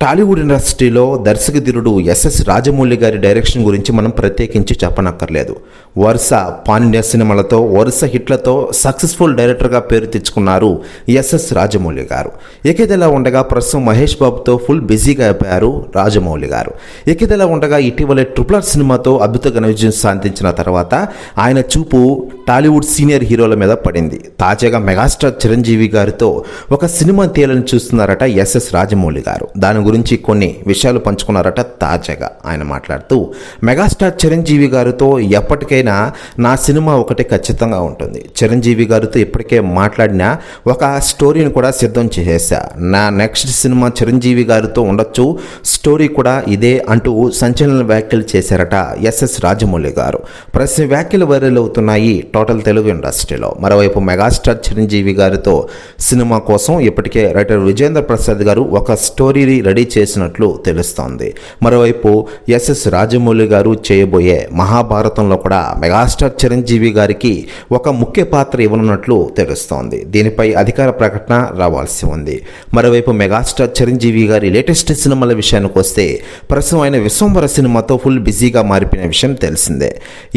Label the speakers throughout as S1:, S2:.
S1: టాలీవుడ్ ఇండస్ట్రీలో దర్శకధీరుడు ఎస్ఎస్ రాజమౌళి గారి డైరెక్షన్ గురించి మనం ప్రత్యేకించి చెప్పనక్కర్లేదు. వరుస పాండ్య సినిమాలతో వరుస హిట్లతో సక్సెస్ఫుల్ డైరెక్టర్గా పేరు తెచ్చుకున్నారు ఎస్ఎస్ రాజమౌళి గారు. ఇకదలా ఉండగా ప్రస్తుతం మహేష్ బాబుతో ఫుల్ బిజీగా అయిపోయారు రాజమౌళి గారు. ఎకేదలా ఉండగా ఇటీవలే ట్రిపుల్ ఆర్ సినిమాతో అద్భుత ఘన విజయం సాధించిన తర్వాత ఆయన చూపు టాలీవుడ్ సీనియర్ హీరోల మీద పడింది. తాజాగా మెగాస్టార్ చిరంజీవి గారితో ఒక సినిమా తీయాలని చూస్తున్నారట ఎస్ఎస్ రాజమౌళి గారు. దాని గురించి కొన్ని విషయాలు పంచుకున్నారట తాజాగా ఆయన మాట్లాడుతూ మెగాస్టార్ చిరంజీవి గారితో ఎప్పటికైనా నా సినిమా ఒకటి ఖచ్చితంగా ఉంటుంది. చిరంజీవి గారితో ఇప్పటికే మాట్లాడిన ఒక స్టోరీని కూడా సిద్ధం చేసేసా. నా నెక్స్ట్ సినిమా చిరంజీవి గారితో ఉండొచ్చు. స్టోరీ కూడా ఇదే అంటూ సంచలన వ్యాఖ్యలు చేశారట ఎస్ఎస్ రాజమౌళి గారు. ప్రస్తుత వ్యాఖ్యలు వైరల్ అవుతున్నాయి టోటల్ తెలుగు ఇండస్ట్రీలో. మరోవైపు మెగాస్టార్ చిరంజీవి గారితో సినిమా కోసం ఇప్పటికే రైటర్ విజేంద్ర ప్రసాద్ గారు ఒక స్టోరీ రెడీ చేసినట్లు తెలుస్తోంది. మరోవైపు ఎస్ఎస్ రాజమౌళి గారు చేయబోయే మహాభారతంలో కూడా మెగాస్టార్ చిరంజీవి గారికి ఒక ముఖ్య పాత్ర ఇవ్వనున్నట్లు తెలుస్తోంది. దీనిపై అధికార ప్రకటన రావాల్సి ఉంది. మరోవైపు మెగాస్టార్ చిరంజీవి గారి లేటెస్ట్ సినిమాల విషయానికి వస్తే ప్రస్తుతం ఆయన విశ్వంవర సినిమాతో ఫుల్ బిజీగా మారిపోయిన విషయం తెలిసిందే.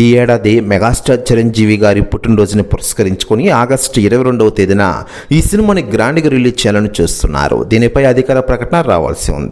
S1: ఈ ఏడాది మెగాస్టార్ చిరంజీవి గారి పుట్టినరోజుని పురస్కరించుకొని ఆగస్టు ఇరవై రెండవ తేదీన ఈ సినిమాని గ్రాండ్గా రిలీజ్ చేయాలని చూస్తున్నారు. దీనిపై అధికార ప్రకటన రావాల్సి